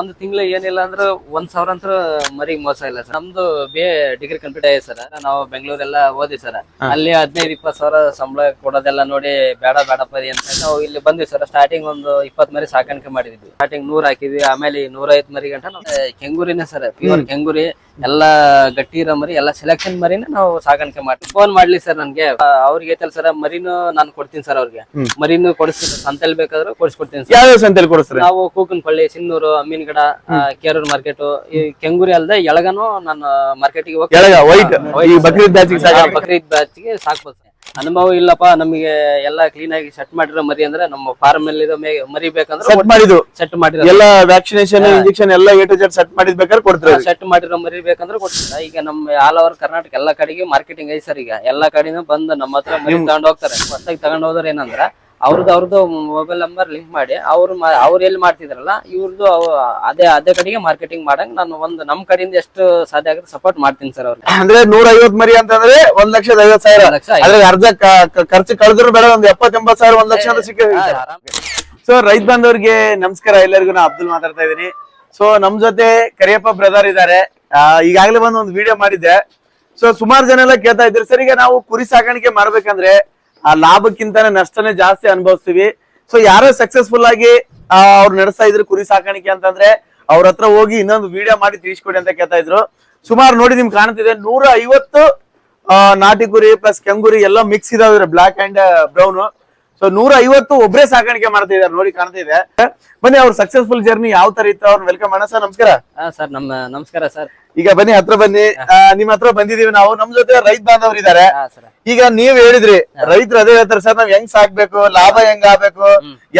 ಒಂದು ತಿಂಗಳು ಏನಿಲ್ಲ ಅಂದ್ರೆ ಒಂದ್ ಸಾವಿರ ಅಂತ ಮರಿ ಮೋಸ ಇಲ್ಲ ಸರ್. ನಮ್ದು ಬಿ ಎ ಡಿಗ್ರಿ ಕಂಪ್ಲೀಟ್ ಆಗಿದೆ ಸರ್. ನಾವು ಬೆಂಗಳೂರೆಲ್ಲ ಓದಿ ಸರ್. ಅಲ್ಲಿ ಹದಿನೈದು ಇಪ್ಪತ್ತು ಸಾವಿರ ಸಂಬಳ ಕೊಡೋದೆಲ್ಲ ನೋಡಿ ಬೇಡ ಬೇಡಪ್ಪ ಅಂತ ನಾವು ಇಲ್ಲಿ ಬಂದ್ವಿ ಸರ್. ಸ್ಟಾರ್ಟಿಂಗ್ ಒಂದು ಇಪ್ಪತ್ ಮರಿ ಸಾಕಾಣಿಕೆ ಮಾಡಿದ್ವಿ. ಸ್ಟಾರ್ಟಿಂಗ್ ನೂರ್ ಹಾಕಿದ್ವಿ ಆಮೇಲೆ ನೂರೈವತ್ತು ಮರಿ ಗಂಟ ಕೆಂಗೂರಿನೇ ಸರ್. ಪ್ಯೂರ್ ಕೆಂಗೂರಿ ಎಲ್ಲಾ ಗಟ್ಟಿ ಇರೋ ಮರಿ ಎಲ್ಲಾ ಸೆಲೆಕ್ಷನ್ ಮರಿನ ನಾವು ಸಾಕಾಣಿಕೆ ಮಾಡ್ತೀವಿ. ಫೋನ್ ಮಾಡ್ಲಿ ಸರ್ ನನ್ಗೆ. ಅವ್ರಿಗೆ ಐತಲ್ ಸರ್ ಮರಿನು ನಾನು ಕೊಡ್ತೀನಿ ಸರ್ ಅವ್ರಿಗೆ. ಮರಿನು ಕೊಡಿಸ್ತೀನಿ ಸಂತೆಲ್ ಬೇಕಾದ್ರೂ ಕೊಡಿಸ್ಕೊಡ್ತೀನಿ ಸರ್. ಸಂತೆಲ್ ಕೊಡಿಸ್ತಾರೆ? ನಾವು ಕೂಕನಪಳ್ಳಿ ಸಿನ್ನೂರು ಅಮ್ಮಿನಗಡ ಆ, ಕೇರೂರ್ ಮಾರ್ಕೆಟ್ ಈ ಕೆಂಗೂರಿ ಅಲ್ಲದೆ ಎಳಗನು ನಾನು ಮಾರ್ಕೆಟಿಗೆ ಹೋಗಿ ಎಳಗ ವೈಟ್ ಈ ಬಕ್ರೀದ್ ಬ್ಯಾಚಿಗೆ ಸಾಕ ಬಕ್ರೀದ್ ಬ್ಯಾಚ್ಗೆ ಸಾಕ್ಬೋದು. ಅನುಭವ ಇಲ್ಲಪ್ಪ ನಮಗೆ ಎಲ್ಲಾ ಕ್ಲೀನ್ ಆಗಿ ಸೆಟ್ ಮಾಡಿರೋ ಮರಿ ಅಂದ್ರೆ ನಮ್ಮ ಫಾರ್ಮ್ ಅಲ್ಲಿ ಮರಿ ಬೇಕಂದ್ರೆ ಸೆಟ್ ಮಾಡಿದ್ರು ಸೆಟ್ ಮಾಡಿರೋ ಎಲ್ಲ ವ್ಯಾಕ್ಸಿನೇಷನ್ ಇಂಜೆಕ್ಷನ್ ಎಲ್ಲ ಜೆಡ್ ಸೆಟ್ ಮಾಡಿದ್ ಬೇಕಾದ್ರೆ ಕೊಡ್ತಾರೆ. ಸೆಟ್ ಮಾಡಿರೋ ಮರಿ ಬೇಕಂದ್ರೆ ಕೊಡ್ತಾರೆ ಈಗ ನಮ್ಮ ಆಲ್ ಓವರ್ ಕರ್ನಾಟಕ ಎಲ್ಲಾ ಕಡೆಗೆ ಮಾರ್ಕೆಟಿಂಗ್ ಐಸರ್ ಸರ್ ಈಗ. ಎಲ್ಲಾ ಕಡೆನೂ ಬಂದು ನಮ್ಮ ಹತ್ರ ಮರಿ ತಗೊಂಡ್ ಹೋಗ್ತಾರೆ. ಹೊಸದಾಗಿ ತಗೊಂಡ್ ಹೋದ್ರೆ ಏನಂದ್ರ ಅವ್ರದ್ದು ಅವ್ರದ್ದು ಮೊಬೈಲ್ ನಂಬರ್ ಲಿಂಕ್ ಮಾಡಿ ಅವ್ರು ಅವ್ರು ಎಲ್ಲಿ ಮಾಡ್ತಿದ್ರಲ್ಲ ಇವ್ರದ್ದು ಅದೇ ಅದೇ ಕಡೆಗೆ ಮಾರ್ಕೆಟಿಂಗ್ ಮಾಡಂಗ್ ನಾನು ಒಂದು ನಮ್ ಕಡೆಯಿಂದ ಎಷ್ಟು ಸಾಧ್ಯ ಆಗುತ್ತೆ ಸಪೋರ್ಟ್ ಮಾಡ್ತೀನಿ ಸರ್ ಅವ್ರಿಗೆ. ಅಂದ್ರೆ ನೂರ ಐವತ್ ಮರಿ ಅಂತಂದ್ರೆ ಒಂದ್ ಲಕ್ಷದ ಐವತ್ ಸಾವಿರ. ಲಕ್ಷ ಅದ್ರಾಗ ಅರ್ಧ ಕ- ಖರ್ಚು ಕಳೆದ್ರು ಬೇಡ ಒಂದ್ ಎಪ್ಪತ್ ಎಂಬತ್ ಸಾವಿರ ಒಂದ್ ಲಕ್ಷ ಸಿಕ್ಕ ಸೊ ರೈತ ಬಾಂಧವರಿಗೆ ನಮಸ್ಕಾರ ಎಲ್ಲರಿಗೂ ನಾ ಅಬ್ದುಲ್ ಮಾತಾಡ್ತಾ ಇದೀನಿ ಸೊ ನಮ್ ಜೊತೆ ಕರಿಯಪ್ಪ ಬ್ರದರ್ ಇದ್ದಾರೆ. ಈಗಾಗಲೇ ಬಂದು ಒಂದು ವಿಡಿಯೋ ಮಾಡಿದ್ದೆ. ಸೊ ಸುಮಾರು ಜನ ಎಲ್ಲ ಕೇಳ್ತಾ ಇದ್ರು. ಸರ್ ಈಗ ನಾವು ಕುರಿ ಸಾಕಾಣಿಕೆ ಮಾಡ್ಬೇಕಂದ್ರೆ ಆ ಲಾಭಕ್ಕಿಂತಾನೆ ನಷ್ಟನೇ ಜಾಸ್ತಿ ಅನುಭವಿಸ್ತೀವಿ. ಸೊ ಯಾರೋ ಸಕ್ಸಸ್ಫುಲ್ ಆಗಿ ಅವ್ರು ನಡೆಸ್ತಾ ಇದ್ರು ಕುರಿ ಸಾಕಾಣಿಕೆ ಅಂತಂದ್ರೆ, ಅವ್ರ ಹತ್ರ ಹೋಗಿ ಇನ್ನೊಂದು ವಿಡಿಯೋ ಮಾಡಿ ತಿಳಿಸ್ಕೊಡಿ ಅಂತ ಕೇಳ್ತಾ ಇದ್ರು. ಸುಮಾರು ನೋಡಿ ನಿಮ್ಗೆ ಕಾಣ್ತಿದೆ ನೂರ ಐವತ್ತು ನಾಟಿ ಕುರಿ ಪ್ಲಸ್ ಕೆಂಗುರಿ ಎಲ್ಲ ಮಿಕ್ಸ್ ಇದಾವೆ ಬ್ಲಾಕ್ ಅಂಡ್ ಬ್ರೌನ್ ಸೊ ನೂರ ಐವತ್ತು ಒಬ್ಬರೇ ಸಾಕಾಣಿಕೆ ಮಾಡ್ತಾ ಇದಾರೆ, ನೋಡಿ ಕಾಣ್ತಾ ಇದೆ. ಬನ್ನಿ, ಅವ್ರ ಸಕ್ಸಸ್ಫುಲ್ ಜರ್ನಿ ಯಾವ ತರ ಇತ್ತು, ಅವ್ರನ್ನ ವೆಲ್ಕಮ್ ಮಾಡೋಣ ಸರ್, ನಮಸ್ಕಾರ. ಸರ್, ನಮ್ಮ, ನಮಸ್ಕಾರ ಸರ್. ಈಗ ಬನ್ನಿ ಹತ್ರ ಬನ್ನಿ. ನಿಮ್ ಹತ್ರ ಬಂದಿದೀವಿ ನಾವು. ನಮ್ ಜೊತೆ ರೈತ ಬಾಂಧವರು ಇದಾರೆ. ಈಗ ನೀವ್ ಹೇಳಿದ್ರಿ ರೈತರು ಅದೇ ಹೇಳ್ತಾರೆ ಸರ್ ನಾವ್ ಹೆಂಗ್ ಸಾಕ್ಬೇಕು? ಲಾಭ ಹೆಂಗ್ ಆಗ್ಬೇಕು?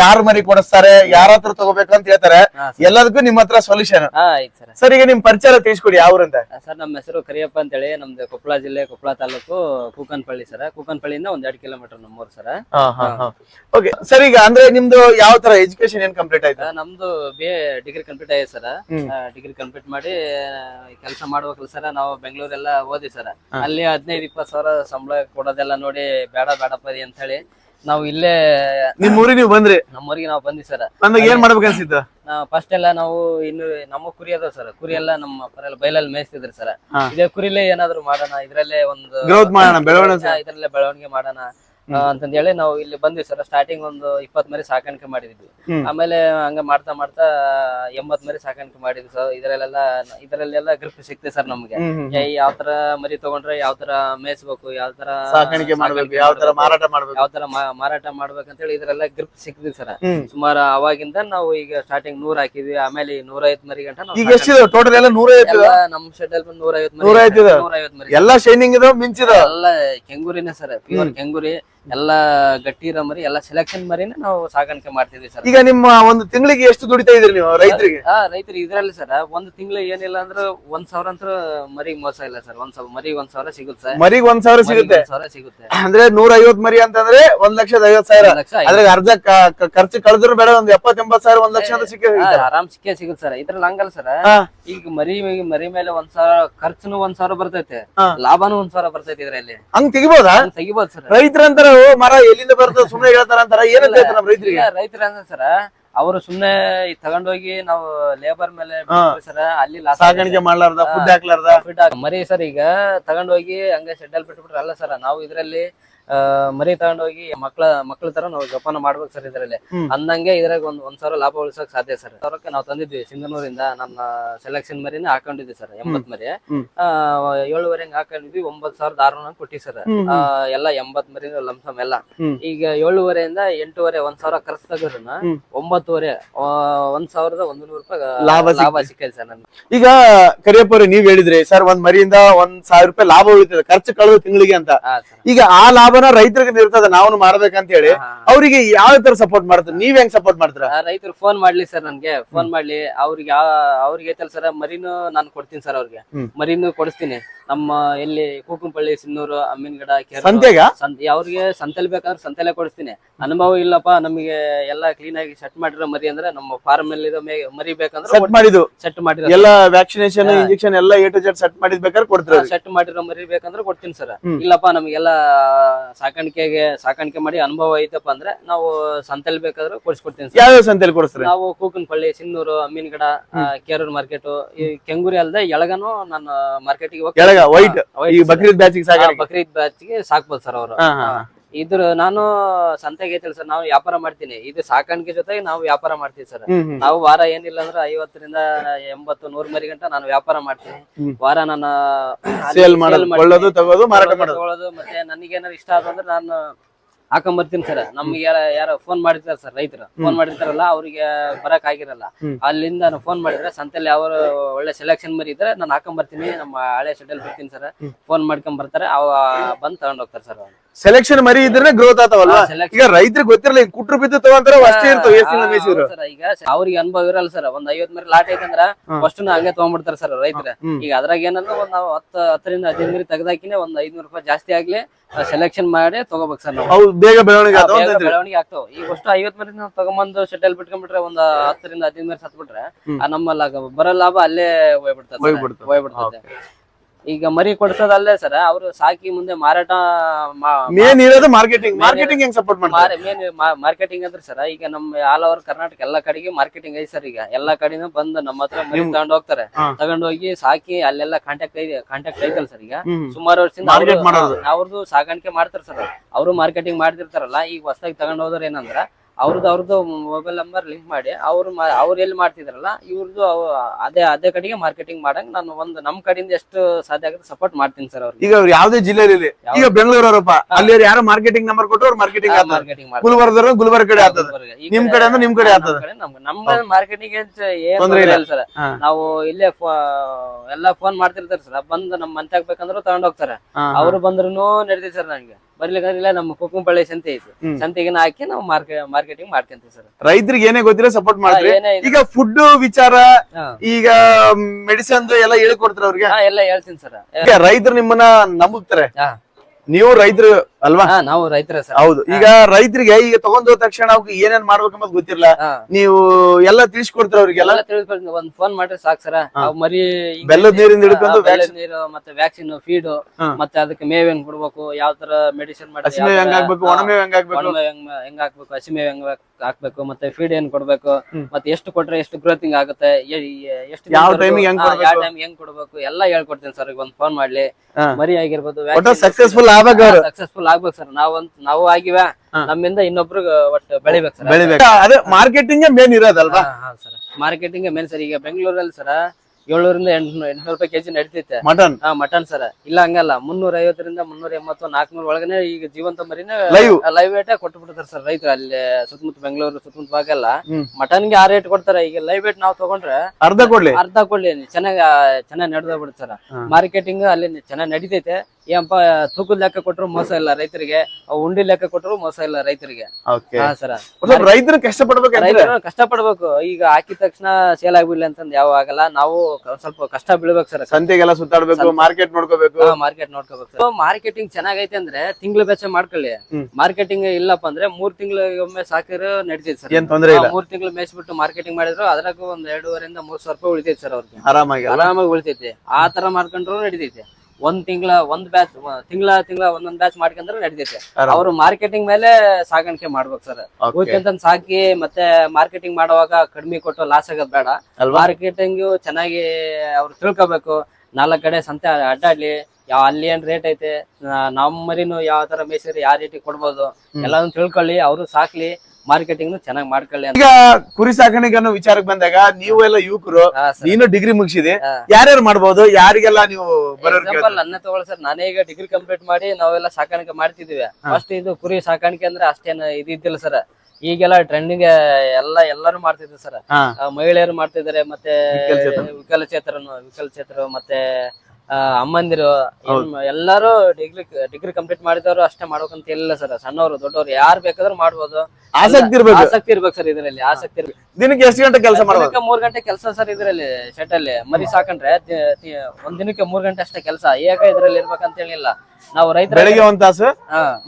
ಯಾರ್ ಮರಿ ಕೊಡಿಸ್ತಾರೆ? ಯಾರ ಹತ್ರ ತಗೋಬೇಕು? ಅಂತ ಹೇಳ್ತಾರೆ. ಎಲ್ಲದಕ್ಕೂ ನಿಮ್ ಹತ್ರ ಸೊಲ್ಯೂಷನ್ ಹಾ ಆಯ್ತು ಸರ್. ಸರ್ ಈಗ ನಿಮ್ ಪರಿಚಯ ತಿಳಿಸ್ಕೊಡಿ ಯಾವ್ರಂತ ಸರ್ ನಮ್ಮ ಹೆಸರು ಕರಿಯಪ್ಪ ಅಂತ ಹೇಳಿ ನಮ್ದು ಕೊಪ್ಪಳ ಜಿಲ್ಲೆ ಕೊಪ್ಪಳ ತಾಲೂಕು ಕೂಕನ್ಪಳ್ಳಿ ಸರ್. ಕೂಕನ್ಪಳ್ಳಿಯಿಂದ ಒಂದ್ ಎರಡ್ ಕಿಲೋಮೀಟರ್ ನಮ್ಮೂರ್ ಸರ್. ಓಕೆ ಸರ್ ಈಗ ಅಂದ್ರೆ ನಿಮ್ದು ಯಾವ ತರ ಎಜುಕೇಶನ್ ಏನ್ ಕಂಪ್ಲೀಟ್ ಆಯ್ತು? ನಮ್ದು ಬಿ ಡಿಗ್ರಿ ಕಂಪ್ಲೀಟ್ ಆಗಿದೆ ಸರ್. ಡಿಗ್ರಿ ಕಂಪ್ಲೀಟ್ ಮಾಡಿ ಕೆಲಸ ಮಾಡ್ಬೇಕಲ್ಲ ಸರ್ ನಾವು ಬೆಂಗಳೂರೆಲ್ಲ ಓದಿ ಸರ್. ಅಲ್ಲಿ ಹದಿನೈದು ಇಪ್ಪತ್ತು ಸಾವಿರ ಸಂಬಳ ಕೊಡೋದೆಲ್ಲ ನೋಡಿ ಬೇಡ ಬೇಡಪ್ಪ ಅಂತ ಹೇಳಿ ನಾವು ಇಲ್ಲೇ ನಿಮ್ ಊರಿಗೆ ನೀವು ಬಂದ್ರಿ? ನಮ್ಮೂರಿಗೆ ನಾವು ಬಂದ್ವಿ ಸರ್. ಏನ್ ಮಾಡ್ಬೇಕು ಅನ್ಸಿತ್ತು ಫಸ್ಟ್ ಎಲ್ಲ ನಾವು ಇನ್ನು ನಮ್ಮ ಕುರಿ ಅದಾವ ಸರ್. ಕುರಿ ಎಲ್ಲ ನಮ್ಮ ಅಪ್ಪರೆಲ್ಲ ಬೈಲಲ್ಲಿ ಮೇಯಿಸ್ತಿದ್ರು ಸರ್. ಇದೇ ಕುರಿಲೇ ಏನಾದ್ರು ಮಾಡೋಣ ಇದ್ರಲ್ಲೇ ಒಂದು ಮಾಡೋಣ, ಬೆಳವಣಿಗೆ. ಇದ್ರಲ್ಲೇ ಬೆಳವಣಿಗೆ ಮಾಡೋಣ. ಅಂತಂದ್ ಹೇಳಿ ನಾವು ಇಲ್ಲಿ ಬಂದ್ವಿ ಸರ್. ಸ್ಟಾರ್ಟಿಂಗ್ ಒಂದು ಇಪ್ಪತ್ ಮರಿ ಸಾಕಾಣಿಕೆ ಮಾಡಿದ್ವಿ. ಆಮೇಲೆ ಹಂಗ ಮಾಡ್ತಾ ಮಾಡ್ತಾ ಎಂಬತ್ ಮರಿ ಸಾಕಾಣಿಕೆ ಮಾಡಿದ್ವಿ ಸರ್. ಇದ್ರಲ್ಲೆಲ್ಲ ಇದ್ರಲ್ಲೆಲ್ಲ ಗ್ರಿಪ್ ಸಿಕ್ತೆ ಸರ್ ನಮ್ಗೆ. ಯಾವ ತರ ಮರಿ ತಗೊಂಡ್ರೆ ಯಾವ ತರ ಮೇಯಿಸ್ಬೇಕು ಯಾವ ತರ ಸಾಕಾಣಿಕೆ ಮಾಡ್ಬೇಕು ಯಾವ ತರ ಮಾರಾಟ ಮಾಡ್ಬೇಕು. ಯಾವ ತರ ಮಾರಾಟ ಮಾಡ್ಬೇಕಂತ ಹೇಳಿ ಇದರೆಲ್ಲ ಗ್ರಿಪ್ ಸಿಕ್ತಿವಿ ಸರ್. ಸುಮಾರು ಅವಾಗಿಂದ ನಾವು ಈಗ ಸ್ಟಾರ್ಟಿಂಗ್ ನೂರ್ ಹಾಕಿದ್ವಿ. ಆಮೇಲೆ ನೂರೈವತ್ ಮರಿ ಗಂಟ ಈಗ ಎಷ್ಟಿದೆ? ಟೋಟಲ್ ಎಲ್ಲ ನೂರ ಐವತ್ತು ನಮ್ ಶೆಡ್ ಅಲ್ಲಿ ನೂರೈವತ್ ಮರಿ ನೂರೈವತ್ತು ಐವತ್ ಮರಿ ಎಲ್ಲ ಶೈನಿಂಗ್ ಇದೆ ಮಿಂಚಿದ ಎಲ್ಲ ಕೆಂಗೂರಿನೇ ಸರ್. ಪ್ಯೂರ್ ಕೆಂಗೂರಿ. ಎಲ್ಲ ಗಟ್ಟಿ ಇರೋ ಮರಿ ಎಲ್ಲ ಸೆಲೆಕ್ಷನ್ ಮರಿನ ನಾವು ಸಾಕಾಣಿಕೆ ಮಾಡ್ತಿದ್ವಿ ಸರ್. ಈಗ ನಿಮ್ಮ ಒಂದು ತಿಂಗಳಿಗೆ ಎಷ್ಟು ದುಡಿತಾ ಇದ್ರಿ ನೀವು ರೈತರಿಗೆ? ಹಾ ರೈತರಿಗೆ ಇದ್ರಲ್ಲಿ ಸರ್ ಒಂದ್ ತಿಂಗಳು ಏನಿಲ್ಲ ಅಂದ್ರೆ ಒಂದ್ ಸಾವಿರ ಅಂತ ಮರಿ ಮೋಸ ಇಲ್ಲ ಸರ್. ಒಂದ್ ಸಾವಿರ ಮರಿ ಒಂದ್ ಸಾವಿರ ಸಿಗುತ್ತೆ ಸರ್. ಮರಿ ಒಂದ್ ಸಾವಿರ ಸಿಗುತ್ತೆ? ಒಂದ್ ಸಾವಿರ ಸಿಗುತ್ತೆ. ಅಂದ್ರೆ ನೂರ ಐವತ್ ಮರಿ ಅಂತಂದ್ರೆ ಒಂದ್ ಲಕ್ಷದ ಐವತ್ ಸಾವಿರ. ಒಂದ್ ಲಕ್ಷ ಐವತ್ತು. ಅದ್ರಾಗ ಅರ್ಧ ಕ- ಕ- ಖರ್ಚು ಕಳೆದ್ರು ಬೇಡ ಒಂದ್ ಎಪ್ಪತ್ ಎಂಬತ್ ಸಾವಿರ ಒಂದ್ ಲಕ್ಷ ಅಂತ ಸಿಕ್ಕ ಆರಾಮ್ ಸಿಕ್ಕೇ ಸಿಗುತ್ತೆ ಸರ್. ಇದ್ರಲ್ಲಿ ಹಂಗಲ್ಲ ಸರ್. ಹಾ. ಈಗ ಮರಿ ಮರಿ ಮೇಲೆ ಒಂದ್ ಸಾವಿರ ಖರ್ಚುನು ಒಂದ್ ಸಾವಿರ ಬರ್ತೈತೆ. ಹಾ. ಲಾಭನೂ ಒಂದ್ ಸಾವಿರ ಬರ್ತೈತೆ ಇದ್ರಲ್ಲಿ. ಹಂಗ್ ತೆಗಿಬೋದಾ? ಹಂಗ್ ತೆಗಿಬೋದು ಸರ್. ರೈತರಂತಾರ "ಓ, ಮರ ಎಲ್ಲಿಂದ ಬರ್ತದ ಸುಮ್ನೆ ಹೇಳ್ತಾರ ಅಂತಾರ? ಏನಂತ ಹೇಳ್ತಾರ ನಮ್ ರೈತರಿಗೆ? ರೈತರ ಸರ ಅವರು ಸುಮ್ನೆ ತಗೊಂಡೋಗಿ ನಾವು ಲೇಬರ್ ಮೇಲೆ ಹಾ. ಸರ್ ಅಲ್ಲಿ ಲಾಸ್ ಸಾಕಾಣಿಕೆ ಮಾಡ್ಲಾರ್ದ ಫುಡ್ ಹಾಕ್ಲಾರ್ದ? ಮರಿ ಸರ್ ಈಗ ತಗೊಂಡೋಗಿ ಹಂಗೆ ಶೆಡ್ ಅಲ್ಲಿ ಅಲ್ಲ ಸರ್ ನಾವು ಇದ್ರಲ್ಲಿ ಮರಿ ತಗೊಂಡೋಗಿ ಮಕ್ಳ ಮಕ್ಳ ತರ ನಾವು ಜೋಪಾನ ಮಾಡ್ಬೇಕು ಸರ್ ಇದ್ರಲ್ಲಿ. ಅಂದಂಗೆ ಇದ್ರಾಗ ಒಂದ್ ಒಂದ್ ಸಾವಿರ ಲಾಭ ಉಳಿಸಕ್ ಸಾಧ್ಯ ಸರ್. ಸಾವಿರಕ್ಕೆ ನಾವು ತಂದಿದ್ವಿ ಸಿಂಗನೂರಿಂದ ನನ್ನ ಸೆಲೆಕ್ಷನ್ ಮರಿನ ಹಾಕೊಂಡಿದ್ವಿ ಸರ್ ಎಂಬತ್ ಮರಿ. ಏಳುವರೆ ಹಂಗ್ ಹಾಕೊಂಡಿದ್ವಿ ಒಂಬತ್ ಸಾವಿರದ ಆರ್ನೂರ ಕೊಟ್ಟಿ ಸರ್. ಎಲ್ಲ ಎಂಬತ್ ಮರಿ ಲಂಸಮ್ ಎಲ್ಲ. ಈಗ ಏಳುವರೆಯಿಂದ ಎಂಟೂವರೆ ಒಂದ್ ಸಾವಿರ ಖರ್ಚು ತೆಗೆದ್ರನ್ನ. ಒಂಬತ್ತುವರೆ ಒಂದ್ ಸಾವಿರದ ಒಂದು ನೂರು ರೂಪಾಯಿ ಲಾಭ ಲಾಭ ಸಿಕ್ಕೈತೆ ಸರ್ ನನ್ಗೆ. ಈಗ ಕರಿಯಪ್ಪ ಅವ್ರೆ ನೀವ್ ಹೇಳಿದ್ರಿ ಸರ್ ಒಂದ್ ಮರಿಯಿಂದ ಒಂದ್ ಸಾವಿರ ರೂಪಾಯಿ ಲಾಭ ಉಳಿತದೆ ಖರ್ಚು ಕಳೆದು ತಿಂಗಳಿಗೆ ಅಂತ. ಈಗ ಆ ಲಾಭನ ರೈತರಿಗೆ ಇರ್ತದ ನಾವು ಮಾಡ್ಬೇಕಂತ ಹೇಳಿ. ಅವರಿಗೆ ಯಾವ ತರ ಸಪೋರ್ಟ್ ಮಾಡ್ತಾರೆ? ನೀವ್ ಹೆಂಗ್ ಸಪೋರ್ಟ್ ಮಾಡ್ತೀರಾ? ರೈತರು ಫೋನ್ ಮಾಡ್ಲಿ ಸರ್ ನನ್ಗೆ ಫೋನ್ ಮಾಡ್ಲಿ. ಅವ್ರಿಗೆ ಅವ್ರಿಗೆ ಐತಲ್ ಸರ್ ಮರಿನು ನಾನು ಕೊಡ್ತೀನಿ ಸರ್ ಅವ್ರಿಗೆ. ಮರಿನು ಕೊಡಿಸ್ತೀನಿ. ನಮ್ಮ ಎಲ್ಲಿ ಕೂಕುಂಪಳ್ಳಿ ಸಿನ್ನೂರು ಅಮ್ಮಿನಗಡ ಗಿಡ ಸಂತೆಗ? ಸಂತ ಅವ್ರಿಗೆ ಸಂತೆಲ್ ಬೇಕಾದ್ರೆ ಸಂತೆಲೆ ಕೊಡಿಸ್ತೀನಿ. ಅನುಭವ ಇಲ್ಲಪ್ಪ ನಮಗೆ ಎಲ್ಲ ಕ್ಲೀನ್ ಆಗಿ ಸೆಟ್ ಮಾಡಿರೋ ಮರಿ ಅಂದ್ರೆ ನಮ್ಮ ಫಾರ್ಮ್ ಅಲ್ಲಿ ಮರಿ ಬೇಕಂದ್ರೆ ಸೆಟ್ ಮಾಡಿದ್ದು. ಸೆಟ್ ಮಾಡಿರೋ ಎಲ್ಲ ವ್ಯಾಕ್ಸಿನೇಷನ್ ಇಂಜೆಕ್ಷನ್ ಎಲ್ಲ ಟು ಜೆಡ್ ಸೆಟ್ ಮಾಡಿದ್ ಬೇಕಾದ್ರೆ ಕೊಡ್ತೀರ ಸೆಟ್ ಮಾಡಿರೋ ಮರಿ ಬೇಕಂದ್ರೆ ಕೊಡ್ತೀನಿ ಸರ್. ಇಲ್ಲಪ್ಪ ನಮಗೆಲ್ಲ ಸಾಕಾಣಿಕೆಗೆ ಸಾಕಾಣಿಕೆ ಮಾಡಿ ಅನುಭವ ಐತಪ್ಪ ಅಂದ್ರೆ ನಾವು ಸಂತೆಲ್ ಬೇಕಾದ್ರೆ ಕೊಡಿಸ್ಕೊಡ್ತೀನಿ ಸರ್ ಸಂತೆಲ್ ಕೊಡಿಸ್ತಾರೆ ನಾವು ಕೂಕನಪಳ್ಳಿ ಸಿನ್ನೂರು ಅಮ್ಮಿನಗಡ ಕೇರೂರ್ ಮಾರ್ಕೆಟ್ ಈ ಕೆಂಗೂರಿ ಅಲ್ಲದೆ ಎಳಗನು ನಾನು ಮಾರ್ಕೆಟಿಗೆ ಎಳಗ ವೈಟ್ ಈ ಬಕ್ರೀದ್ ಬ್ಯಾಚಿಗೆ ಸಾಕ ಬಕ್ರೀದ್ ಬ್ಯಾಚ್ಗೆ ಸಾಕ್ಬೋದು ಸರ್ ಅವರು. ಇದ್ರ ನಾನು ಸಂತೆಗೆ ಐತಿಲ್ಲ ಸರ್ ನಾವು ವ್ಯಾಪಾರ ಮಾಡ್ತೀನಿ. ಇದು ಸಾಕಾಣಿಕೆ ಜೊತೆಗೆ ನಾವು ವ್ಯಾಪಾರ ಮಾಡ್ತೀವಿ ಸರ್. ನಾವು ವಾರ ಏನಿಲ್ಲ ಅಂದ್ರೆ ಐವತ್ತರಿಂದ ಎಂಬತ್ತು ನೂರ್ ಮರಿ ಗಂಟೆ ನಾನು ವ್ಯಾಪಾರ ಮಾಡ್ತೀನಿ. ವಾರ ನಾನು ಸೇಲ್ ಮಾಡೋದು ತಗೋದು ಮಾರಾಟ ಮಾಡೋದು. ಮತ್ತೆ ನನಗೇನಾದ್ರು ಇಷ್ಟ ಆದ್ರೆ ಅಂದ್ರೆ ನಾನು ಹಾಕೊಂಬರ್ತೀನಿ ಸರ್ ನಮ್ಗೆ ಯಾರ ಯಾರೋ ಫೋನ್ ಮಾಡಿರ್ತಾರೆ ಸರ್ ರೈತರು. ಫೋನ್ ಮಾಡಿರ್ತಾರಲ್ಲ ಅವ್ರಿಗೆ ಬರಕ್ ಆಗಿರಲ್ಲ. ಅಲ್ಲಿಂದ ನಾನು ಫೋನ್ ಮಾಡಿದ್ರೆ ಸಂತೆಲಿ ಯಾವ ಒಳ್ಳೆ ಸೆಲೆಕ್ಷನ್ ಮರಿ ಇದ್ರೆ ನಾನು ಹಾಕೊಂಬರ್ತೀನಿ ನಮ್ಮ ಹಳೆ ಶೆಡ್ಯೂಲ್ ಬರ್ತೀನಿ ಸರ್ ಫೋನ್ ಮಾಡ್ಕೊಂಡ್ ಬರ್ತಾರೆ ಅವ ಬಂದ್ ತಗೊಂಡ್ ಹೋಗ್ತಾರೆ ಸರ್ ಅವ್ರು ಸೆಲೆಕ್ಷನ್ ಮರಿ ಇದ್ರೆ ಗ್ರೋತ್ ಆತವಲ್ಲ ಈಗ ರೈತರಿಗೆ ಗೊತ್ತಿರಲ್ಲ ಈಗ ಕುಟ್ರು ಬಿದ್ದು ತಗೊಂತಾರ ಅಷ್ಟೇ ಇರ್ತವೆ ಎಷ್ಟು ಮೇಸಿದ್ರು ಈಗ ಅವ್ರಿಗೆ ಅನುಭವ ಇರಲ್ಲ ಸರ್ ಒಂದ್ ಐವತ್ ಮರಿ ಲಾಟ್ ಐತಂದ್ರ ಫಸ್ಟ್ ಹಂಗೆ ತಗೊಂಡ್ಬಿಡ್ತಾರ ಸರ್ ರೈತರ. ಈಗ ಅದ್ರಾಗ ಏನಂದ್ರೆ ಒಂದ್ ನಾವು ಹತ್ತ ಹತ್ತರಿಂದ ಹದಿನೈದು ಮರಿ ತೆಗ್ದಾಕಿನೇ ಒಂದ್ ಐದ್ನೂರು ರೂಪಾಯಿ ಜಾಸ್ತಿ ಆಗ್ಲಿ ಸೆಲೆಕ್ಷನ್ ಮಾಡಿ ತಗೋಬೇಕು ಸರ್ ನಾವು. ಬೇಗ ಬೆಳವಣಿಗೆ. ಬೆಳವಣಿಗೆ ಆಗ್ತಾವ. ಈಗ ಅಷ್ಟು ಐವತ್ ಮರಿ ನಾವು ತಗೊಂಬಂದು ಶೆಟ್ಟಲ್ ಬಿಟ್ಕೊಂಡ್ಬಿಟ್ರೆ ಒಂದ್ ಹತ್ತರಿಂದ ಹದಿನೈದು ಮರಿ ಸತ್ಬಿಟ್ರೆ. ಆ ನಮ್ಮ ಲಾಭ ಬರೋ ಲಾಭ ಅಲ್ಲೇ ಹೋಗ್ಬಿಡ್ತಾರೆ sir. ಈಗ ಮರಿ ಕೊಡ್ಸೋದಲ್ಲೇ ಸರ್ ಅವ್ರು ಸಾಕಿ ಮುಂದೆ ಮಾರಾಟ ಮೇನ್ ಇರೋದು ಮಾರ್ಕೆಟಿಂಗ್ ಮಾರ್ಕೆಟಿಂಗ್ ಹೆಂಗ್ ಸಪೋರ್ಟ್ ಮಾಡ್ತಾರೆ ಮೇನ್ ಮಾರ್ಕೆಟಿಂಗ್ ಅಂದ್ರೆ ಸರ್ ಈಗ ನಮ್ಮ ಆಲ್ ಓವರ್ ಕರ್ನಾಟಕ ಎಲ್ಲಾ ಕಡೆಗೆ ಮಾರ್ಕೆಟಿಂಗ್ ಐತಿ ಸರ್ ಈಗ ಎಲ್ಲಾ ಕಡೆನೂ ಬಂದು ನಮ್ಮ ಹತ್ರ ಮರಿ ತಗೊಂಡ್ ಹೋಗ್ತಾರೆ. ತಗೊಂಡ್ ಹೋಗಿ ಸಾಕಿ ಅಲ್ಲೆಲ್ಲ ಕಾಂಟ್ಯಾಕ್ಟ್ ಐತಿ ಕಾಂಟ್ಯಾಕ್ಟ್ ಐತಲ್ಲ ಸರ್ ಈಗ. ಸುಮಾರು ವರ್ಷದಿಂದ. ಅವ್ರದ್ದು ಸಾಗಾಣಿಕೆ ಮಾಡ್ತಾರೆ ಸರ್ ಅವರು ಮಾರ್ಕೆಟಿಂಗ್ ಮಾಡ್ತಿರ್ತಾರಲ್ಲ ಈಗ ಹೊಸದಾಗಿ ತಗೊಂಡ್ ಹೋದ್ರ ಏನಂದ್ರ ಅವ್ರದ್ದು ಅವ್ರದ್ದು ಮೊಬೈಲ್ ನಂಬರ್ ಲಿಂಕ್ ಮಾಡಿ ಅವ್ರು ಅವ್ರು ಎಲ್ಲಿ ಮಾಡ್ತಿದ್ರಲ್ಲ ಇವ್ರದ್ದು ಅದೇ ಅದೇ ಕಡೆಗೆ ಮಾರ್ಕೆಟಿಂಗ್ ಮಾಡಂಗ್ ನಾನು ಒಂದು ನಮ್ ಕಡೆಯಿಂದ ಎಷ್ಟು ಸಾಧ್ಯ ಆಗುತ್ತೆ ಸಪೋರ್ಟ್ ಮಾಡ್ತೀನಿ ಸರ್ ಅವ್ರಿಗೆ. ಈಗ ಅವ್ರು ಯಾವ್ದೇ ಜಿಲ್ಲೆಯಲ್ಲಿ ಈಗ ಬೆಂಗಳೂರವರಪ್ಪ ಅಲ್ಲಿ ಅವ್ರು ಯಾರು ಮಾರ್ಕೆಟಿಂಗ್ ನಂಬರ್ ಕೊಟ್ಟು ಅವ್ರು ಮಾರ್ಕೆಟಿಂಗ್ ಮಾರ್ಕೆಟಿಂಗ್ ಗುಲ್ಬರ್ಗದವ್ರು ಗುಲ್ಬರ್ಗ ಕಡೆ ಆಗ್ತದೆ. ನಿಮ್ ಕಡೆ ಅಂದ್ರೆ ನಿಮ್ ಕಡೆ ಆಗ್ತದೆ. ನಮ್ಮ ಮಾರ್ಕೆಟಿಂಗ್ ಇಲ್ಲ. ಸರ್ ನಾವು ಇಲ್ಲೇ ಎಲ್ಲಾ ಫೋನ್ ಮಾಡ್ತಿರ್ತಾರೆ ಸರ್ ಬಂದು ನಮ್ ಮಂತ್ ಆಗ್ಬೇಕಂದ್ರೆ ತಗೊಂಡ್ ಹೋಗ್ತಾರೆ. ಅವ್ರು ಬಂದ್ರು ನಡೀತೈತೆ ಸರ್ ನಂಗೆ ಬರ್ಲಿಕ್ಕಂದ್ರೆ ಇಲ್ಲ ನಮ್ಮ ಕುಕ್ಕುಂಪಳ್ಳಿ ಸಂತೆ ಐತಿ. ಸಂತೆಗೆ ಹಾಕಿ ನಾವು ಮಾರ್ಕೆ ಮಾರ್ಕೆಟಿಂಗ್ ಮಾಡ್ಕೊಂತೀವಿ ಸರ್. ರೈತರಿಗೆ ಏನೇ ಗೊತ್ತಿರೋ ಸಪೋರ್ಟ್ ಮಾಡ್ತೀವಿ ಈಗ ಫುಡ್ ವಿಚಾರ ಈಗ ಮೆಡಿಸಿನ್ ಎಲ್ಲ ಹೇಳ್ಕೊಡ್ತಾರೆ ಅವ್ರಿಗೆ. ಎಲ್ಲ ಹೇಳ್ತೀನಿ ಸರ್. ರೈತರು ನಿಮ್ಮನ್ನ ನಂಬುತ್ತಾರೆ. ನೀವು ರೈತರು ಅಲ್ವಾ? ಹಾ ನಾವು ರೈತರ ಸರ್. ಹೌದು. ಈಗ ರೈತರಿಗೆ ಈಗ ತಗೊಂಡ್ ಹೋದ ತಕ್ಷಣ ಅವ್ರಿಗೆ ಏನೇನ್ ಮಾಡ್ಬೇಕಂಬದ್ ಗೊತ್ತಿರಲ್ಲ ಹಾ. ನೀವು ಎಲ್ಲ ತಿಳಿಸ್ಕೊಡ್ತೀರ ಅವ್ರಿಗೆಲ್ಲ? ಎಲ್ಲ ಒಂದ್ ಫೋನ್ ಮಾಡ್ರಿ ಸಾಕ್ ಸರ್. ಅವ್ ಮರಿ ಬೆಲ್ಲದ ನೀರಿಂದ ಹಿಡ್ಕೊಂಡು ಬೆಲ್ಲದ್ ನೀರು ಮತ್ತೆ ವ್ಯಾಕ್ಸಿನ್ ಫೀಡ್ ಹಾ. ಮತ್ತೆ ಅದಕ್ಕೆ ಮೇವ್ ಹೆಂಗ್ ಕೊಡ್ಬೇಕು ಯಾವ ತರ ಮೆಡಿಸಿನ್ ಮಾಡಿ ಹಸಿಮೇವ್ ಹೆಂಗ್ ಹಾಕ್ಬೇಕು ಒಣಮೇವ್ ಹೆಂಗ್ ಹಾಕ್ಬೇಕು? ಹೆಂಗ್ ಹಾಕ್ಬೇಕು ಹಸಿಮೇವ್ ಹೆಂಗ್ ಹಾಕ್- ಹಾಕ್ಬೇಕು ಮತ್ತೆ ಫೀಡ್ ಏನ್ ಕೊಡ್ಬೇಕು. ಮತ್ತೆ ಎಷ್ಟು ಕೊಟ್ರೆ ಎಷ್ಟು ಗ್ರೋತಿಂಗ್ ಆಗುತ್ತೆ ಎಷ್ಟು ಯಾವ ಟೈಮಿಂಗ್ ಹೆಂಗ್? ಯಾವ ಟೈಮ್ ಹೆಂಗ್ ಕೊಡ್ಬೇಕು? ಎಲ್ಲ ಹೇಳ್ಕೊಡ್ತೀನಿ ಸರ್ ಈಗ ಒಂದ್ ಫೋನ್ ಮಾಡ್ಲಿ. ಮರಿ ಆಗಿರ್ಬೋದು ಸಕ್ಸಸ್ಫುಲ್ ಆಗ್ಬೇಕು ಸಕ್ಸಸ್ಫುಲ್ ಆಗ್ಬೇಕು ಸರ್ ನಾವ್ ನಾವು ಆಗಿವ ನಮ್ಮಿಂದ ಇನ್ನೊಬ್ರಿಗೆ ಒಟ್ಟು ಬೆಳಿಬೇಕು ಸರ್ ಬೆಳಿಬೇಕು. ಅದೇ ಮಾರ್ಕೆಟಿಂಗ್ ಮೇನ್ ಇರೋದಲ್ವಾ? ಸರ್ ಮಾರ್ಕೆಟಿಂಗ್ ಮೇನ್ ಸರ್ ಈಗ ಬೆಂಗಳೂರಲ್ಲಿ ಸರ್ ಏಳ್ನೂರಿಂದ ಎಂಟ್ನೂರು ಎಂಟ್ನೂರು ರೂಪಾಯಿ ಕೆಜಿ ನಡೀತೈತೆ. ಮಟನ್? ಹಾ ಮಟನ್ ಸರ್. ಇಲ್ಲ ಹಂಗಲ್ಲ. ಮುನ್ನೂರ ಐವತ್ತರಿಂದ ಮುನ್ನೂರ ಎಂಬತ್ತು ನಾಲ್ಕನೂರ ಒಳಗನೆ ಈಗ ಜೀವಂತ ಮರಿನ Live. ಲೈವ್ ವೇಟ್ ಕೊಟ್ಟು ಬಿಡ್ತಾರೆ ಸರ್ ರೈತರು. ಅಲ್ಲಿ ಸುತ್ತಮುತ್ತ ಬೆಂಗಳೂರು ಸುತ್ತಮುತ್ತ ಭಾಗ ಎಲ್ಲ. ಮಟನ್ಗೆ ಆ ರೇಟ್ ಕೊಡ್ತಾರೆ. ಈಗ ಲೈವ್ ವೇಟ್ ನಾವು ತಗೊಂಡ್ರೆ ಅರ್ಧ ಕೊಡ್ಲಿ? ಅರ್ಧ ಕೊಡ್ಲಿ. ಚೆನ್ನಾಗಿ ಚೆನ್ನಾಗಿ ನಡೆದ ಬಿಡ್ತಾರ ಹಾ. ಮಾರ್ಕೆಟಿಂಗ್ ಅಲ್ಲಿ ಚೆನ್ನಾಗಿ ನಡೀತೈತೆ. ಏನಪ್ಪ ತೂಕದ ಲೆಕ್ಕ ಕೊಟ್ಟರು ಮೋಸ ಇಲ್ಲ ರೈತರಿಗೆ ಅವು ಉಂಡಿ ಲೆಕ್ಕ ಕೊಟ್ಟರು ಮೋಸ ಇಲ್ಲ ರೈತರಿಗೆ. ಹಾ ಸರ. ರೈತರು ಕಷ್ಟ ಪಡ್ಬೇಕಂದ್ರೆ ರೈತರು ಕಷ್ಟ ಪಡ್ಬೇಕು ಈಗ ಹಾಕಿದ ತಕ್ಷಣ ಸೇಲ್ ಆಗ್ಬಿಡ್ಲಿ ಅಂತಂದ್ ಯಾವ ಆಗಲ್ಲ. ನಾವು ಕ- ಸ್ವಲ್ಪ ಕಷ್ಟ ಬೀಳ್ಬೇಕು ಸರ್. ಸಂತೆಗೆಲ್ಲ ಸುತ್ತಾಡ್ಬೇಕು ಮಾರ್ಕೆಟ್ ನೋಡ್ಕೋಬೇಕು. ಮಾರ್ಕೆಟ್ ನೋಡ್ಕೋಬೇಕು ಸರ್. ಮಾರ್ಕೆಟಿಂಗ್ ಚೆನ್ನಾಗೈತೆ ಅಂದ್ರೆ ತಿಂಗಳ ಬೆಚ್ಚ ಮಾಡ್ಕೊಳ್ಳಿ. ಹ್ಮ್. ಮಾರ್ಕೆಟಿಂಗ್ ಇಲ್ಲಪ್ಪ ಅಂದ್ರೆ ಮೂರ್ ತಿಂಗಳಿಗೊಮ್ಮೆ ಸಾಕಿರೋ ನಡೀತೈತೆ ಸರ್. ಏನ್ ತೊಂದ್ರೆ ಇಲ್ಲ. ಮೂರ್ ತಿಂಗಳು ಮೇಯಿಸ್ಬಿಟ್ಟು ಮಾರ್ಕೆಟಿಂಗ್ ಮಾಡಿದ್ರು ಅದ್ರಾಗ ಒಂದ್ ಎರಡೂವರೆಯಿಂದ ಮೂರ್ ಸಾವಿರ ರೂಪಾಯಿ ಉಳಿತೈತೆ ಸರ್ ಅವ್ರಿಗೆ. ಆರಾಮಾಗಿ ಅಲ್ಲ? ಆರಾಮಾಗಿ ಉಳಿತೈತೆ. ಆ ತರ ಮಾಡ್ಕೊಂಡ್ರು ನಡೀತೈತೆ. ಒಂದ್ ತಿಂಗಳ ಒಂದ್ ಬ್ಯಾಚ್ ತಿಂಗಳ ತಿಂಗಳ ಒಂದೊಂದ್ ಬ್ಯಾಚ್ ಮಾಡ್ಕೊಂಡ್ರೆ ನಡೀತೈತೆ. ಅವ್ರು ಮಾರ್ಕೆಟಿಂಗ್ ಮೇಲೆ ಸಾಗಾಣಿಕೆ ಮಾಡ್ಬೇಕು ಸರ್. ಉಳ್ಕೊಂತಂದ್ ಸಾಕಿ ಮತ್ತೆ ಮಾರ್ಕೆಟಿಂಗ್ ಮಾಡುವಾಗ ಕಡಿಮೆ ಕೊಟ್ಟು ಲಾಸ್ ಆಗೋದ್ ಬೇಡ. ಮಾರ್ಕೆಟಿಂಗ್ ಚೆನ್ನಾಗಿ ಅವ್ರು ತಿಳ್ಕೊಬೇಕು. ನಾಲ್ಕ್ ಕಡೆ ಸಂತೆ ಅಡ್ಡಾಡ್ಲಿ. ಯಾವ ಅಲ್ಲಿ ಏನ್ ರೇಟ್ ಐತೆ ನಮ್ಮ ನಮ್ ಮರಿನು ಯಾವ ತರ ಮೇಸಿರಿ ಯಾವ ರೇಟಿಗೆ ಕೊಡ್ಬೋದು ಎಲ್ಲಾನು ತಿಳ್ಕೊಳ್ಳಿ. ಅವರು ಸಾಕ್ಲಿ. ಮಾರ್ಕೆಟಿಂಗ್ ಚೆನ್ನಾಗಿ ಮಾಡ್ಕೊಳ್ಳಿ ಈಗ ಕುರಿ ಸಾಕಾಣಿಕೆ ಅನ್ನೋ ವಿಚಾರಕ್ಕೆ ಬಂದಾಗ ನೀವು ಎಲ್ಲ ಯುವಕರು ನೀನು ಡಿಗ್ರಿ ಮುಗಿಸಿದೆ. ಯಾರ್ಯಾರು ಮಾಡ್ಬೋದು? ಯಾರಿಗೆಲ್ಲ ನೀವು ಎಕ್ಸಾಂಪಲ್ ನನ್ನ ತಗೊಳ್ಳಿ ಸರ್. ನಾನೇ ಈಗ ಡಿಗ್ರಿ ಕಂಪ್ಲೀಟ್ ಮಾಡಿ ನಾವೆಲ್ಲ ಸಾಕಾಣಿಕೆ ಮಾಡ್ತಿದೀವಿ ಫಸ್ಟ್ ಇದು ಕುರಿ ಸಾಕಾಣಿಕೆ ಅಂದ್ರೆ ಅಷ್ಟೇನು ಇದಿದ್ದಿಲ್ಲ ಸರ್. ಈಗೆಲ್ಲ ಟ್ರೆಂಡಿಂಗ್ ಎಲ್ಲ ಎಲ್ಲರೂ ಮಾಡ್ತಿದ್ರು ಸರ್. ಮಹಿಳೆಯರು ಮಾಡ್ತಿದ್ದಾರೆ ಮತ್ತೆ. ವಿಕಲಚೇತರನು ವಿಕಲಚೇತರು ಮತ್ತೆ ಅಮ್ಮಂದಿರು ಎಲ್ಲಾರು ಡಿಗ್ರಿ ಡಿಗ್ರಿ ಕಂಪ್ಲೀಟ್ ಮಾಡಿದವರು ಅಷ್ಟೇ ಮಾಡ್ಬೇಕಂತ ಇಲ್ಲ ಸರ್ ಸಣ್ಣವರು ದೊಡ್ಡವರು ಯಾರು ಬೇಕಾದ್ರೂ ಮಾಡ್ಬೋದು. ಆಸಕ್ತಿ ಇರ್ಬೇಕು. ಆಸಕ್ತಿ ಇರ್ಬೇಕು ಸರ್ ಇದರಲ್ಲಿ ಆಸಕ್ತಿ ಇರ್ಬೇಕು. ದಿನಕ್ಕೆ ಎಷ್ಟು ಗಂಟೆ ಕೆಲಸ ಮಾಡ್ಬೇಕು? ಮೂರ್ ಗಂಟೆ ಕೆಲಸ ಸರ್ ಇದ್ರಲ್ಲಿ ಶೆಟ್ ಅಲ್ಲಿ. ಮರಿ ಸಾಕಂಡ್ರೆ ಒಂದ್ ದಿನಕ್ಕೆ ಮೂರ್ ಗಂಟೆ ಅಷ್ಟೇ ಕೆಲಸ. ಏಕ ಇದ್ರಲ್ಲಿ ಇರ್ಬೇಕಂತ ಹೇಳಿಲ್ಲ. ನಾವು ರೈತರ ಬೆಳಿಗ್ಗೆ ಒಂದ್ ತಾಸು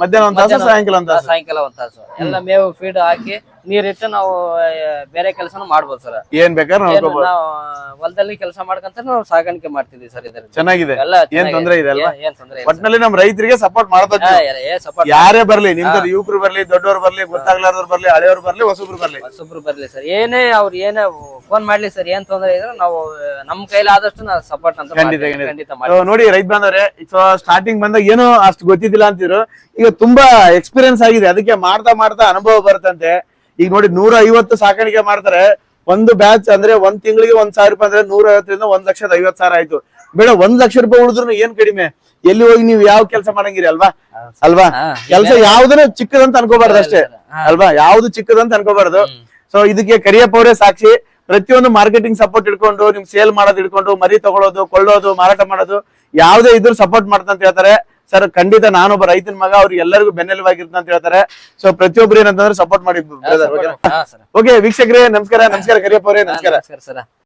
ಮಧ್ಯಾಹ್ನ ಒಂದ್ ತಾಸು ಸಾಯಂಕಾಲ ಒಂದ್ ತಾಸು? ಸಾಯಂಕಾಲ ಒಂದ್ ತಾಸು. ಎಲ್ಲ ಮೇವು ಫೀಡ್ ಹಾಕಿ ನೀರಿಟ್ಟು ನಾವು ಬೇರೆ ಕೆಲಸನು ಮಾಡ್ಬೋದು ಸರ್. ಏನ್ ಬೇಕಾದ್ರೆ ನೋಡ್ಕೋಬಹುದು ನಾವು ಹೊಲದಲ್ಲಿ ಕೆಲಸ ಮಾಡ್ಕಂತ ನಾವು ಸಾಗಾಣಿಕೆ ಮಾಡ್ತಿದ್ವಿ ಸರ್ ಇದರಲ್ಲಿ. ಚೆನ್ನಾಗಿದೆ. ಎಲ್ಲ ಏನ್. ತೊಂದ್ರೆ ಇದೆ ಅಲ್ವಾ? ಏನ್- ತೊಂದ್ರೆ ಒಟ್ನಲ್ಲಿ ನಮ್ ರೈತರಿಗೆ ಸಪೋರ್ಟ್ ಮಾಡ್ತಾ ಯಾರೇ ಬರ್ಲಿ ನಿಮ್ದು ಯುವಕರು ಬರ್ಲಿ ದೊಡ್ಡವ್ರು ಬರ್ಲಿ ಗೊತ್ತಾಗ್ಲಾರ್ದವ್ರು ಬರ್ಲಿ ಹಳೆಯವ್ರು ಬರ್ಲಿ ಹೊಸಬ್ರು ಬರ್ಲಿ. ಹೊಸಬ್ರು ಬರ್ಲಿ ಸರ್. ಏನೇ ಅವ್ರು ಏನೇ ಫೋನ್ ಮಾಡ್ಲಿ ಸರ್ ಏನ್ ತೊಂದ್ರೆ ಇದ್ರೆ ನಾವು ನಮ್ ಕೈಲಾದಷ್ಟು ನಾವು ಸಪೋರ್ಟ್ ಅಂತ ಖಂಡಿತ. ನೋಡಿ ರೈತ ಬಂದವ್ರೆ ಸ್ಟಾರ್ಟಿಂಗ್ ಬಂದಾಗ ಏನೋ ಅಷ್ಟು ಗೊತ್ತಿದ್ದಿಲ್ಲ ಅಂತಿದ್ರು. ಈಗ ತುಂಬಾ ಎಕ್ಸ್ಪೀರಿಯನ್ಸ್ ಆಗಿದೆ. ಅದಕ್ಕೆ ಮಾಡ್ತಾ ಮಾಡ್ತಾ ಅನುಭವ ಬರುತ್ತಂತೆ. ಈಗ ನೋಡಿ ನೂರ ಐವತ್ತು ಸಾಕಾಣಿಕೆ ಮಾಡ್ತಾರೆ. ಒಂದು ಬ್ಯಾಚ್ ಅಂದ್ರೆ ಒಂದ್ ತಿಂಗಳಿಗೆ ಒಂದ್ ಸಾವಿರ ರೂಪಾಯಿ ಅಂದ್ರೆ ನೂರ ಐವತ್ತರಿಂದ ಒಂದ್ ಲಕ್ಷದ ಐವತ್ ಸಾವಿರ ಆಯ್ತು. ಬೇಡ ಒಂದ್ ಲಕ್ಷ ರೂಪಾಯಿ ಉಳಿದ್ರು ಏನ್ ಕಡಿಮೆ? ಎಲ್ಲಿ ಹೋಗಿ ನೀವು ಯಾವ ಕೆಲಸ ಮಾಡಂಗಿರಿ ಅಲ್ವಾ? ಅಲ್ವಾ? ಕೆಲಸ ಯಾವ್ದನ್ನ ಚಿಕ್ಕದಂತ ಅನ್ಕೋಬಾರ್ದು ಅಷ್ಟೇ. ಅಲ್ವಾ? ಯಾವ್ದು ಚಿಕ್ಕದಂತ ಅನ್ಕೋಬಾರ್ದು. ಸೊ ಇದಕ್ಕೆ ಕರಿಯಪ್ಪ ಅವರೇ ಸಾಕ್ಷಿ. ಪ್ರತಿಯೊಂದು ಮಾರ್ಕೆಟಿಂಗ್ ಸಪೋರ್ಟ್ ಇಟ್ಕೊಂಡು ನಿಮ್ ಸೇಲ್ ಮಾಡೋದು ಇಟ್ಕೊಂಡು ಮರಿ ತಗೊಳ್ಳೋದು ಕೊಳ್ಳೋದು ಮಾರಾಟ ಮಾಡೋದು ಯಾವ್ದೇ ಇದ್ರು ಸಪೋರ್ಟ್ ಮಾಡ್ತಂತ ಹೇಳ್ತಾರೆ. ಸರ್ ಖಂಡಿತ ನಾನೊಬ್ಬ ರೈತನ ಮಗ ಅವ್ರಿಗೆ ಎಲ್ಲರಿಗೂ ಬೆನ್ನೆಲುಬಾಗಿರ್ತಂತ ಅಂತ ಹೇಳ್ತಾರೆ. ಸೊ ಪ್ರತಿಯೊಬ್ರು ಏನಂತಂದ್ರೆ ಸಪೋರ್ಟ್ ಮಾಡಿ. ಓಕೆ ವೀಕ್ಷಕರೇ ನಮಸ್ಕಾರ ನಮಸ್ಕಾರ ಕರಿಯಪ್ಪ ಅವರೇ ನಮಸ್ಕಾರ. ನಮಸ್ಕಾರ ಸರ್.